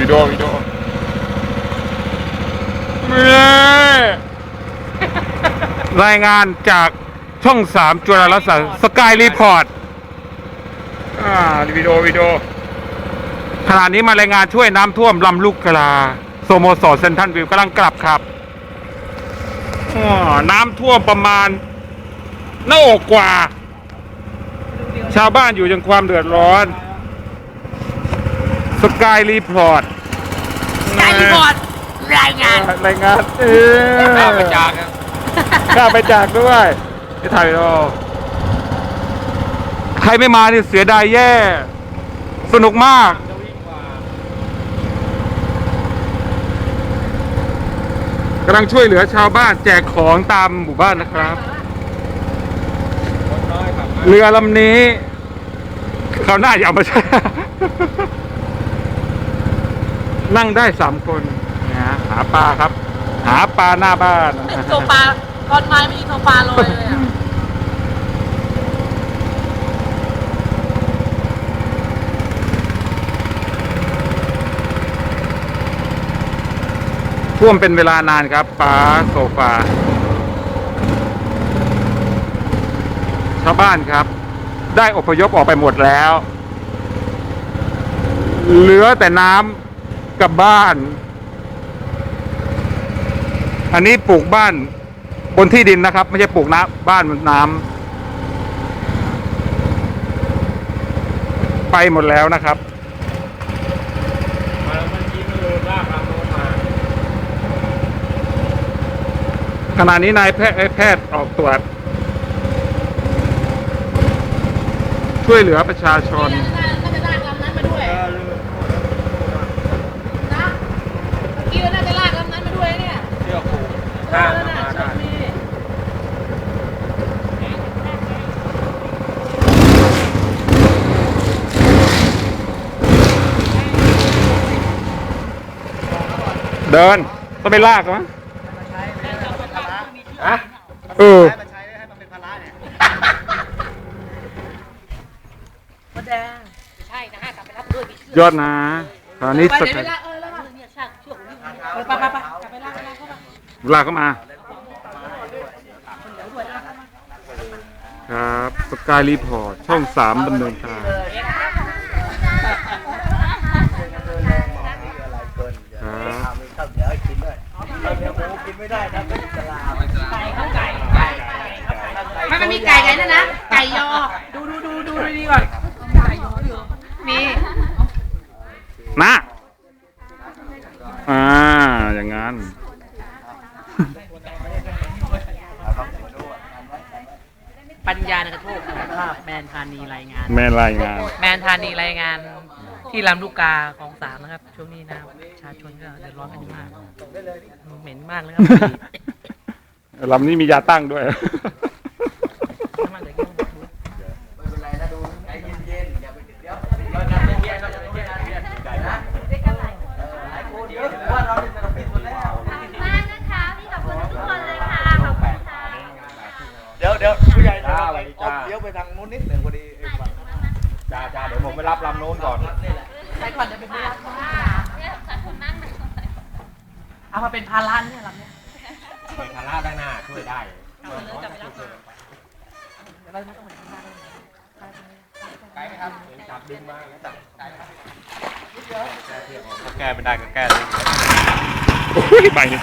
วิดีโอวิดีโอเย้รายงานจากช่องสามจุฬาลักษณ์สกายรีพอร์ตอ่าวิดีโอวิดีโอขณะนี้มารายงานช่วยน้ำท่วมลำลูกกลาโซโมสรเซนทรันวิวกำลังกลับครับอ๋อน้ำท่วมประมาณหน้าอกกว่า ชาวบ้านอยู่ยังความเดือดร้อน สกายรีพอร์ตกายรีพอร์ตรายงานรายงานเออข้าไปจากครับข้าไปจากด้วยที่ถ่ายวิดีโอใครไม่มานี่เสียดายแย่ สนุกมากจะวิ่งกว่ากำลังช่วยเหลือชาวบ้านแจกของตามหมู่บ้านนะครับคนน้อยขับมาเรือลำนี้เขาวหน้าอย่าเอามาใช้ นั่งได้สามคนนะหาปลาครับ หาปลาหน้าบ้าน เป็นโซฟาตอนไม้ไม่มีโซฟาลอยเลยอะท่วมเป็นเวลานานครับปลาโซฟา ชาวบ้านครับ ได้อพยพออกไปหมดแล้ว เหลือแต่น้ำ กับบ้าน อันนี้ปลูกบ้านบนที่ดินนะครับ ไม่ใช่ปลูกน้ำบ้านนน้ำไปหมดแล้วนะครับขณะนี้นายแพทย์แพทย์ออกตรวจ ช่วยเหลือประชาชนนมาด้วย เออลืม นะเมื่อกี้เราน่าจะลากลำนั้นมาด้วยเนี่ย เชือก ผูกเอข้ามอมาน่ะมาโชได้คดีเดินต้องไปลากมั้งฮะเออมดแดงใช่นะฮะกลับไปรับด้วยมีเชือกยอดนะตอนนี้ไปสเดี๋ยวกัดไปลากเออแล้วเนี่ยช่างเชือกของนี่ไปไป ลาเข้ามา ครับสกายรีพอร์ตช่องสามดำเนินการครับมีข้าวเหนียวให้กินด้วยข้าวเหนียวหมูกินไม่ได้นะเป็นตลาดไก่ข้าวไก่ไก่ไม่มันมีไก่ไงนั่นนะไก่ยอดูดูดูดูดีก่อนไก่ยออยู่มี นะอ่า อย่างนั้น ปัญญาในกระโทกภาพแมนธานีรายงาน แม่รายงาน แมนธานีรายงานที่ลำลูกกาของสามนะครับ ช่วงนี้นะประชาชนก็เดือดร้อนกันมากเหม็นมากเลยครับ ลำนี้มียาตั้งด้วย เดี๋ยวผู้ใหญ่จะไปออกเลี้ยวไปทางนู้นนิดหนึ่งพอดีไอ้ฝั่งจ้าจ้าเดี๋ยวผมไปรับลำโน้นก่อน นี่แหละไปก่อนเดี๋ยวไปดูร้านเขาเนี่ยขอบคุณมากเลยเอามาเป็นพาร้าเนี่ยลำเนี้ยไปคาร่าด้านหน้าช่วยได้เอาเลยกลับไปรับมาเดี๋ยวเราไม่ต้องไปทำงานเลยไกลไหมครับจับดึงมาแล้วจับไกลครับแก้ไม่ได้ก็แก้เลยโอ้ยใบหนึ่ง